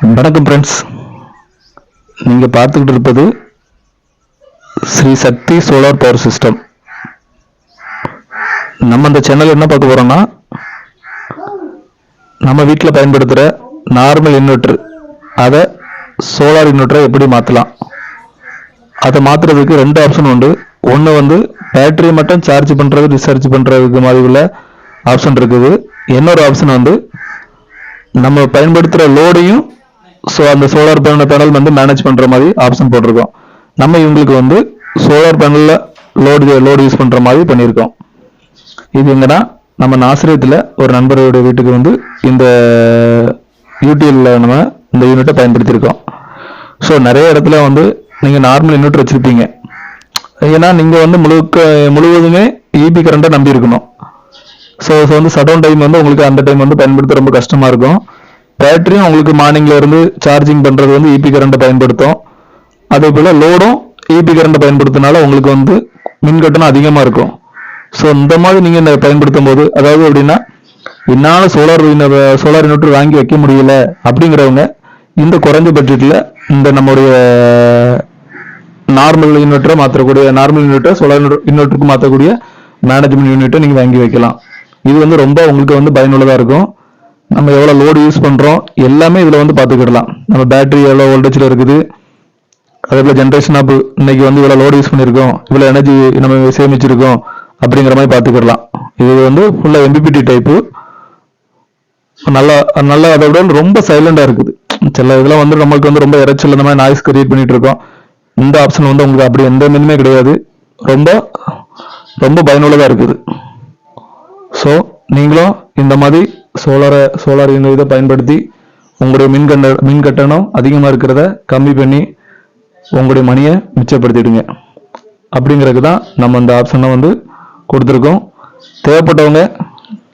வணக்கம் ஃப்ரெண்ட்ஸ் நீங்கள் பார்த்துக்கிட்டு இருப்பது Sri Sakthi solar power system நம்ம இந்த சேனல் என்ன பார்க்க போகிறோம்னா நம்ம வீட்டில் பயன்படுத்துகிற நார்மல் இன்வெர்ட்ரு அதை சோலார் இன்வெர்ட்டரை எப்படி மாற்றலாம் அதை மாற்றுறதுக்கு ரெண்டு ஆப்ஷன் உண்டு. ஒன்று வந்து பேட்டரி மட்டும் சார்ஜ் பண்ணுறது டிஸ்சார்ஜ் பண்ணுறதுக்கு மாதிரி உள்ள ஆப்ஷன் இருக்குது. இன்னொரு ஆப்ஷன் வந்து நம்ம பயன்படுத்துகிற லோடையும் ஸோ அந்த சோலார் பேனல் பேனல் வந்து மேனேஜ் பண்ணுற மாதிரி ஆப்ஷன் போட்டிருக்கோம். நம்ம இவங்களுக்கு வந்து சோலார் பேனலில் லோடு லோடு யூஸ் பண்ணுற மாதிரி பண்ணியிருக்கோம். இது எங்கன்னா நம்ம நாசிரியத்தில் ஒரு நண்பருடைய வீட்டுக்கு வந்து இந்த யூடியூபில் நம்ம இந்த யூனிட்டை பயன்படுத்தியிருக்கோம். ஸோ நிறைய இடத்துல வந்து நீங்கள் நார்மல் யூனிட் வச்சுருப்பீங்க. ஏன்னா நீங்கள் வந்து முழுக்க முழுவதுமே இபி கரண்ட்டை நம்பி இருக்கணும். ஸோ ஸோ வந்து சடவுன் டைம் வந்து உங்களுக்கு அந்த டைம் வந்து பயன்படுத்த ரொம்ப கஷ்டமாக இருக்கும். பேட்டரியும் உங்களுக்கு மார்னிங்ல இருந்து சார்ஜிங் பண்ணுறது வந்து இபி கரண்ட்டை பயன்படுத்தும். அதே போல் லோடும் இபி கரண்ட்டை பயன்படுத்தினால உங்களுக்கு வந்து மின் கட்டணம் அதிகமாக இருக்கும். ஸோ இந்த மாதிரி நீங்கள் இந்த பயன்படுத்தும் போது அதாவது எப்படின்னா என்னால் சோலார் சோலார் இன்வெர்டர் வாங்கி வைக்க முடியல அப்படிங்கிறவங்க இந்த குறைஞ்ச பட்ஜெட்டில் இந்த நம்முடைய நார்மல் இன்வெர்டரை மாற்றக்கூடிய நார்மல் இன்வெர்டர் சோலார் இன்வெர்டருக்கு மாற்றக்கூடிய மேனேஜ்மெண்ட் யூனிட்டை நீங்கள் வாங்கி வைக்கலாம். இது வந்து ரொம்ப உங்களுக்கு வந்து பயனுள்ளதாக இருக்கும். நம்ம எவ்வளோ லோடு யூஸ் பண்ணுறோம் எல்லாமே இதில் வந்து பார்த்துக்கிடலாம். நம்ம பேட்டரி எவ்வளோ வோல்டேஜில் இருக்குது? அதே போல் ஜென்ரேஷன் ஆப் இன்னைக்கு வந்து இவ்வளோ லோடு யூஸ் பண்ணியிருக்கோம் இவ்வளோ எனர்ஜி நம்ம சேமிச்சிருக்கோம் அப்படிங்கிற மாதிரி பார்த்துக்கிடலாம். இது வந்து ஃபுல்லாக எம்பிபிடி டைப்பு நல்லா நல்லா அதை விட ரொம்ப சைலண்டாக இருக்குது. சில இதெல்லாம் வந்து நம்மளுக்கு வந்து ரொம்ப இறைச்சல் இந்த மாதிரி நாய்ஸ் கிரியேட் பண்ணிட்டு இருக்கோம். இந்த ஆப்ஷன் வந்து உங்களுக்கு அப்படி எந்த மீனுமே கிடையாது. ரொம்ப ரொம்ப பயனுள்ளதாக இருக்குது. ஸோ நீங்களும் இந்த மாதிரி சோலாரை சோலார் இதை பயன்படுத்தி உங்களுடைய மின் கண்ட மின் கட்டணம் அதிகமாக இருக்கிறத கம்மி பண்ணி உங்களுடைய மணியை மிச்சப்படுத்திடுங்க. அப்படிங்கிறதுக்கு தான் நம்ம இந்த ஆப்ஷனை வந்து கொடுத்துருக்கோம். தேவைப்பட்டவங்க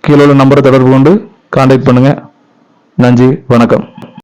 கீழே உள்ள நம்பரை தொடர்பு கொண்டு காண்டாக்ட் பண்ணுங்கள் நன்றி வணக்கம்.